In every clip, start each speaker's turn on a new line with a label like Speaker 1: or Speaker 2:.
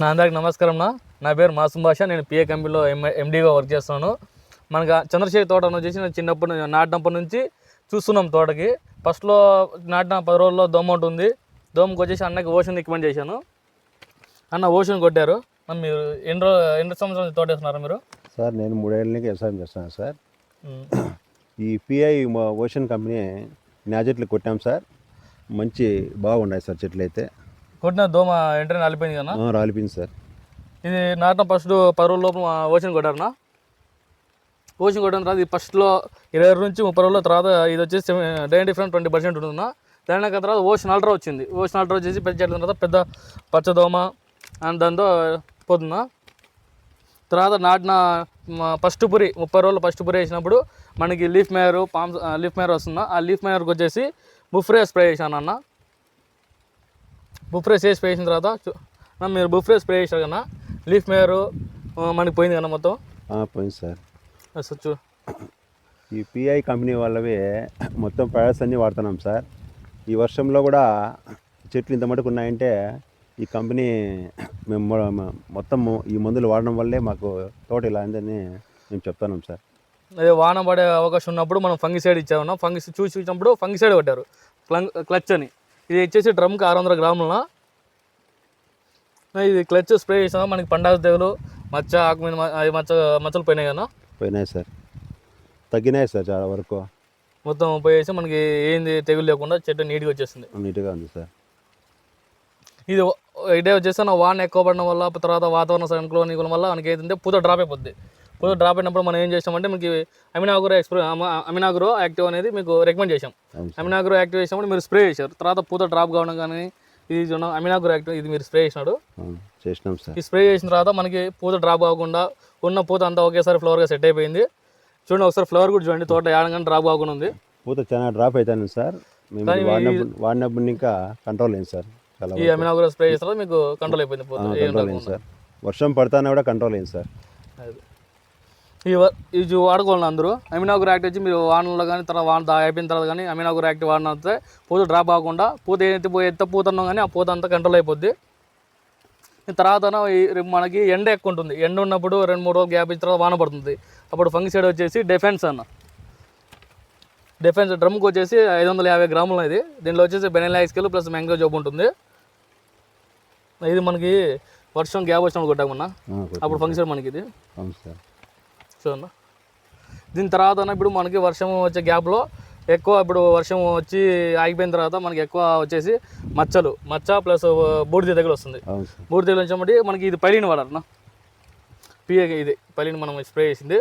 Speaker 1: నా అందరికి నమస్కారం నా. నా పేరు మాసుం భాష. నేను పిఏ కంపెనీలో ఎం ఎండీగా వర్క్ చేస్తున్నాను. మనకు చంద్రశేఖర్ తోట వచ్చేసి నేను చిన్నప్పటి నుంచి నాటినప్పటి నుంచి చూస్తున్నాం తోటకి. ఫస్ట్లో నాటిన పది రోజుల్లో దోమ ఉంటుంది దోమకి వచ్చేసి అన్నకి ఓషన్ రికమెండ్ చేశాను. అన్న ఓషన్ కొట్టారు. మరి ఎన్ని రో ఎన్ని సంవత్సరాల నుంచి తోట వేస్తున్నారా మీరు?
Speaker 2: సార్ నేను మూడేళ్ళ నుంచి వ్యవసాయం చేస్తున్నాను సార్. ఈ పిఐ ఓషన్ కంపెనీ నా చెట్లు కొట్టాం సార్. మంచి బాగున్నాయి సార్ చెట్లు అయితే.
Speaker 1: కొట్టిన దోమ వెంటనే నలిపోయింది కదా?
Speaker 2: రాలిపోయింది సార్.
Speaker 1: ఇది నాటిన ఫస్ట్ పది రోజుల లోపు ఓషన్ కొట్టారనా? ఓషన్ కొట్టిన తర్వాత ఇది ఫస్ట్లో ఇరవై నుంచి ముప్పై రోజుల తర్వాత ఇది వచ్చేసి డే డిఫరెంట్ ట్వంటీ పర్సెంట్ ఉంటుందా దాని తర్వాత ఓషన్ అల్ట్రా వచ్చింది. ఓషన్ అల్ట్రా వచ్చేసి పెద్ద చెట్ల తర్వాత పెద్ద పచ్చదోమ అండ్ దాంతో పోతుందా? తర్వాత నాటిన ఫస్ట్ పురి ముప్పై రోజులు ఫస్ట్ పురి వేసినప్పుడు మనకి leaf miner palm leaf miner వస్తుందా? ఆ లీఫ్ మేయర్కి వచ్చేసి బుఫ్రే స్ప్రే చేశాను అన్న బుఫ్రే చేసి స్ప్రే చేసిన తర్వాత మీరు బుఫ్రే స్ప్రే చేశారు కదా లీఫ్ మేయర్ మనకి పోయింది కదా మొత్తం?
Speaker 2: పోయింది సార్.
Speaker 1: చూ
Speaker 2: ఈ పిఐ కంపెనీ వాళ్ళవి మొత్తం ప్రొడక్ట్స్ అన్నీ వాడుతున్నాం సార్. ఈ వర్షంలో కూడా చెట్లు ఇంత మటుకు ఉన్నాయంటే ఈ కంపెనీ మేము మొత్తం ఈ మందులు వాడడం వల్లే మాకు తోట ఇలా అయిందని మేము చెప్తున్నాం సార్.
Speaker 1: అదే వాన పడే అవకాశం ఉన్నప్పుడు మనం ఫంగిసైడ్ ఇచ్చామన్నా ఫంగిస్ చూసి ఇచ్చినప్పుడు ఫంగిసైడ్ కొట్టారు. క్లం- క్లచ్ అని. ఇది వచ్చేసి డ్రమ్కి ఆరు వందల గ్రాముల ఇది క్లచ్ స్ప్రే చేసాము మనకి పండగ తెగులు మచ్చ ఆకు మీద మచ్చ మచ్చలు పోయినాయి కదా
Speaker 2: పోయినాయి సార్. తగ్గినాయి సార్ చాలా వరకు.
Speaker 1: మొత్తం పోయేసి మనకి ఏంది తెగులు లేకుండా చెట్టు నీట్గా వచ్చేస్తుంది
Speaker 2: నీట్గా ఉంది సార్.
Speaker 1: ఇది ఇదే వచ్చేసి నా వాన ఎక్కువ పడడం వల్ల తర్వాత వాతావరణ సంక్లోనికల వల్ల మనకి ఏంటంటే పూత డ్రాప్ అయిపోద్ది. పూత డ్రాప్ అయినప్పుడు మనం ఏం చేసామంటే మనకి అమినాగ్రో ఎక్స్ప్రె అమినాగ్రో యాక్టివ్ అనేది మీకు రికమెండ్ చేసాం అమినాగ్రో యాక్టివ్ చేసినప్పుడు మీరు స్ప్రే చేశారు. తర్వాత పూత డ్రాప్ కావడం కానీ ఇది చూడండి అమినాగ్రో యాక్టివ్ ఇది మీరు స్ప్రే చేసినాడు.
Speaker 2: చేసినాం సార్.
Speaker 1: ఈ స్ప్రే చేసిన తర్వాత మనకి పూత డ్రాప్ అవ్వకుండా ఉన్న పూత అంతా ఒకేసారి ఫ్లవర్గా సెట్ అయిపోయింది. చూడండి ఒకసారి ఫ్లవర్ కూడా చూడండి తోట ఏడంగా డ్రాప్ కాకుండా ఉంది.
Speaker 2: పూత చాలా డ్రాప్ అవుతాను సార్. మేము వాడినప్పుడు వాడినప్పుడు ఇంకా కంట్రోల్ అయింది సార్?
Speaker 1: ఈ అమినాగ్రో స్ప్రే చేసిన తర్వాత మీకు కంట్రోల్ అయిపోయింది పూత. ఏం
Speaker 2: కంట్రోల్ అయింది సార్? వర్షం పడతానే కూడా కంట్రోల్ అయింది సార్?
Speaker 1: ఇది వాడుకోవాలి అందరూ. అమినాగుర్ యాక్ట్ వచ్చి మీరు వానలో కానీ తర్వాత వాన అయిపోయిన తర్వాత కానీ అమినాగుర్ యాక్ట్ వాడినంతే పూత డ్రాప్ అవ్వకుండా పూత ఏదైతే పోయి ఎంత పూత ఉన్నాం కానీ ఆ పూత అంతా కంట్రోల్ అయిపోద్ది. తర్వాత మనకి ఎండ ఎక్కువ ఉంటుంది. ఎండ ఉన్నప్పుడు రెండు మూడు రోజులు గ్యాప్ ఇచ్చిన తర్వాత వాన పడుతుంది. అప్పుడు ఫంగిసైడ్ వచ్చేసి డిఫెన్స్ అన్న. డిఫెన్స్ డ్రమ్కి వచ్చేసి ఐదు వందల యాభై గ్రాములు ఇది. దీనిలో వచ్చేసి బెనెలా స్కేల్ ప్లస్ మ్యాంగో జాబ్ ఉంటుంది. ఇది మనకి వర్షం గ్యాప్ వచ్చినప్పుడు కొట్టామన్నా. అప్పుడు ఫంగిసైడ్ మనకి ఇది చూడన్నా దీని తర్వాత ఇప్పుడు మనకి వర్షం వచ్చే గ్యాప్లో ఎక్కువ ఇప్పుడు వర్షం వచ్చి ఆగిపోయిన తర్వాత మనకి ఎక్కువ వచ్చేసి మచ్చలు మచ్చ ప్లస్ బూడిద తెగులు వస్తుంది. బూడిద తెగులు వచ్చినప్పుడు మనకి ఇది పలిని వాడాలన్నా పిఏ ఇది పలిని మనం స్ప్రే చేసింది.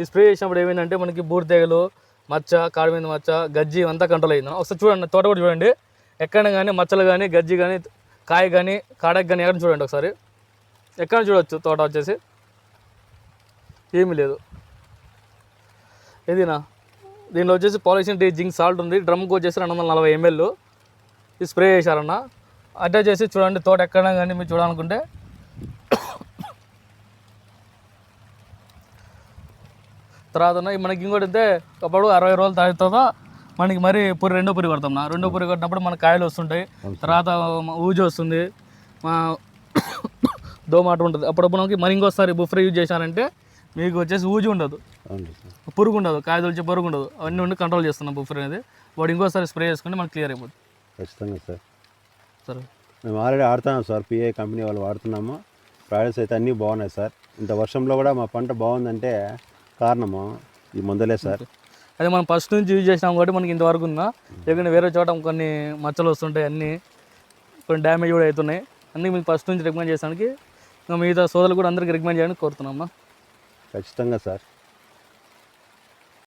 Speaker 1: ఈ స్ప్రే చేసినప్పుడు ఏమైందంటే మనకి బూడిద తెగులు మచ్చ కాడి మీద మచ్చ గజ్జి అంతా కంట్రోల్ అయింది ఒకసారి చూడండి తోట కూడా చూడండి. ఎక్కడ కానీ మచ్చలు కానీ గజ్జి కానీ కాయ కానీ కాడకి కానీ ఎక్కడ చూడండి ఒకసారి. ఎక్కడ చూడొచ్చు తోట వచ్చేసి. ఏమీ లేదు. ఇదినా దీనిలో వచ్చేసి పాలిషన్ టీ జింక్ సాల్ట్ ఉంది. డ్రమ్కి వచ్చేసి రెండు వందల నలభై ఎంఎల్ ఇది స్ప్రే చేశారన్న. అటాచ్ చేసి చూడండి తోట ఎక్కడా కానీ మీరు చూడాలనుకుంటే. తర్వాత మనకి ఇంకోటి అయితే అప్పుడు అరవై రోజుల తర్వాత మనకి మరి పురి రెండో పురి కొడతాం నా రెండో పురి కొట్టినప్పుడు మనకి కాయలు వస్తుంటాయి. తర్వాత ఊజు వస్తుంది. మా దోమాట ఉంటుంది. అప్పుడప్పుడు మనకి మరి ఇంకోసారి బుఫ్రే యూజ్ చేశారంటే మీకు వచ్చేసి ఊజి ఉండదు. పురుగు ఉండదు కాయ తొలిచే పురుగు ఉండదు అవన్నీ ఉండి కంట్రోల్ చేస్తున్నాం బుఫ్రే అనేది. వాడు ఇంకోసారి స్ప్రే చేసుకుంటే మనకి క్లియర్ అయిపోతుంది
Speaker 2: ఖచ్చితంగా సార్.
Speaker 1: సరే.
Speaker 2: మేము ఆల్రెడీ ఆడుతున్నాం సార్ పిఐ కంపెనీ వాళ్ళు వాడుతున్నాము. ప్రోడక్ట్స్ అయితే అన్నీ బాగున్నాయి సార్. ఇంత వర్షంలో కూడా మా పంట బాగుందంటే కారణము ఈ మందులే సార్.
Speaker 1: అదే మనం ఫస్ట్ నుంచి యూజ్ చేసినాం కాబట్టి మనకి ఇంతవరకు ఉందా ఎందుకంటే వేరే చోట కొన్ని మచ్చలు వస్తుంటాయి అన్నీ కొన్ని డ్యామేజ్ కూడా అవుతున్నాయి. అన్నీ మీకు ఫస్ట్ నుంచి రికమెండ్ చేసానికి మిగతా సోదరులు కూడా అందరికీ రికమెండ్ చేయాలని కోరుతున్నాం
Speaker 2: ఖచ్చితంగా సార్.